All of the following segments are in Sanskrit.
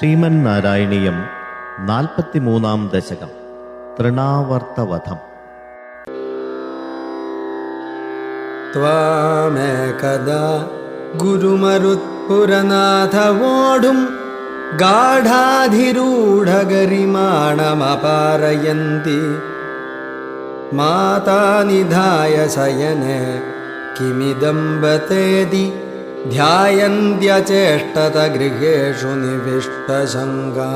ശ്രീമൻ നാരായണീയം നാൽപ്പത്തിമൂന്നാം ദശകം. തൃണാവർത്തവധം. ത്വാമേകദാ ഗുരുമരുത്പുരനാഥവോടും ഗാഢാധിരൂഢഗരിമാണമപാരയന്തി. മാതാനിധായ ശയനെ കിമിദംബത്തേതി ध्यायन्त्यचेष्टतगृहेषु निविष्टशङ्गा।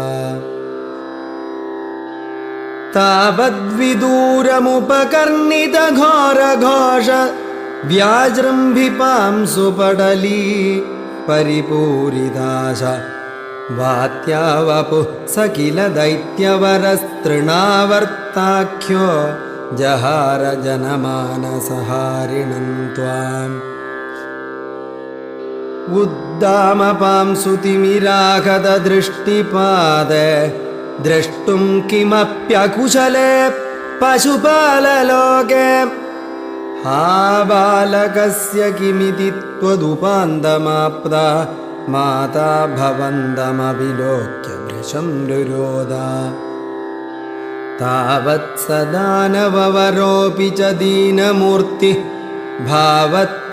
तावद्विदूरमुपकर्णितघोरघोष व्याजृम्भिपांसुपटली परिपूरिदाश वात्यावपुः स किल दैत्यवरस्तृणावर्ताख्यो जहार जनमानसहारिणं त्वाम् उद्दामपांसुतिमिराहतदृष्टिपादे द्रष्टुं किमप्यकुशले पशुपाललोके। हा बालकस्य किमिति त्वदुपान्दमाप्ता माता भवन्दमविलोक्य भृशं रुरोदा। तावत् स दानववरोऽपि च दीनमूर्तिः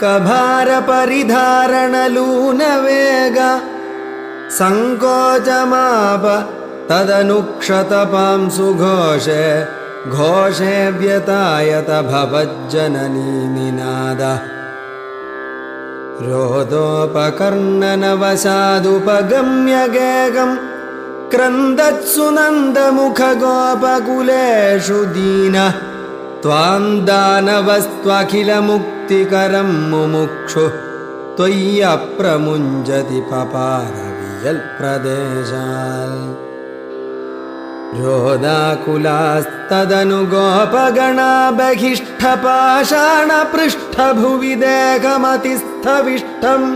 भावत्कभारपरिधारणलूनवेग सङ्कोचमाप तदनुक्षतपांसु घोषे घोषे व्यतायत भवज्जननी निनाद। रोदोपकर्णनवशादुपगम्य गेगम् क्रन्दत्सु नन्दमुखगोपकुलेषु दीन त्वां दानवस्त्वखिलमुक्तिकरं मुमुक्षु त्वय्यप्रमुञ्जति पपारवियल्प्रदेशाल् रोदाकुलास्तदनु गोपगणा बहिष्ठपाषाणपृष्ठभुवि देहमतिस्थविष्ठम्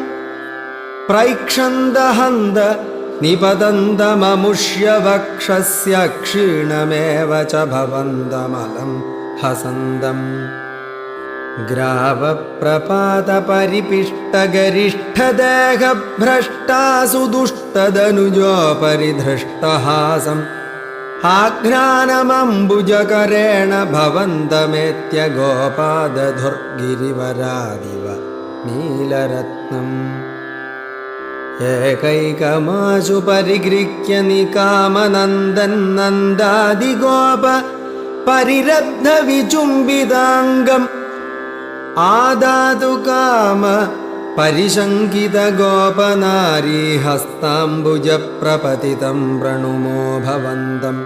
प्रैक्षन्दहन्द निपतन्दममुष्य वक्षस्य क्षीणमेव च भवन्दमलं हसन्दम् ग्रावप्रपातपरिपिष्टगरिष्ठदेहभ्रष्टासु दुष्टदनुजोपरि धृष्टहासम् आघ्रानमम्बुजकरेण भवन्तमेत्य गोपादधुर्गिरिवरादिव नीलरत्नम्। एकैकमाशु परिगृह्य निकामनन्दन्नन्दादिगोप परिरब्धविचुम्बिताङ्गम् आदातु काम परिशङ्कितगोपनारी हस्ताम्बुजप्रपतितं प्रणुमो भवन्तम्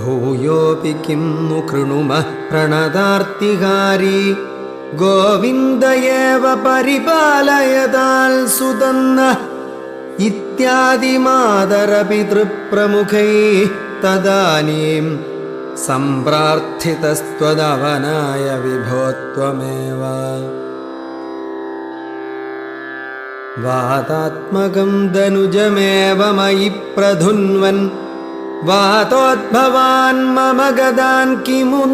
भूयोऽपि किं नु कृणुमः प्रणतार्तिहारी गोविन्द एव परिपालयताल् सुतन्न इत्यादिमादरपितृप्रमुखैः तदानीं सम्प्रार्थितस्त्वदवनाय विभो त्वमेव। वातात्मकं दनुजमेव मयि प्रधुन्वन्। वातोद्भवान् मम गदान् किमु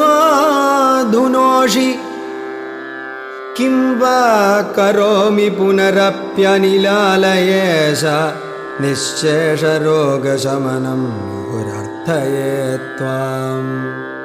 धुनोषि किं वा करोमि पुनरप्यनिलालयेश निःशेषरोगशमनं गुरर्थये त्वाम्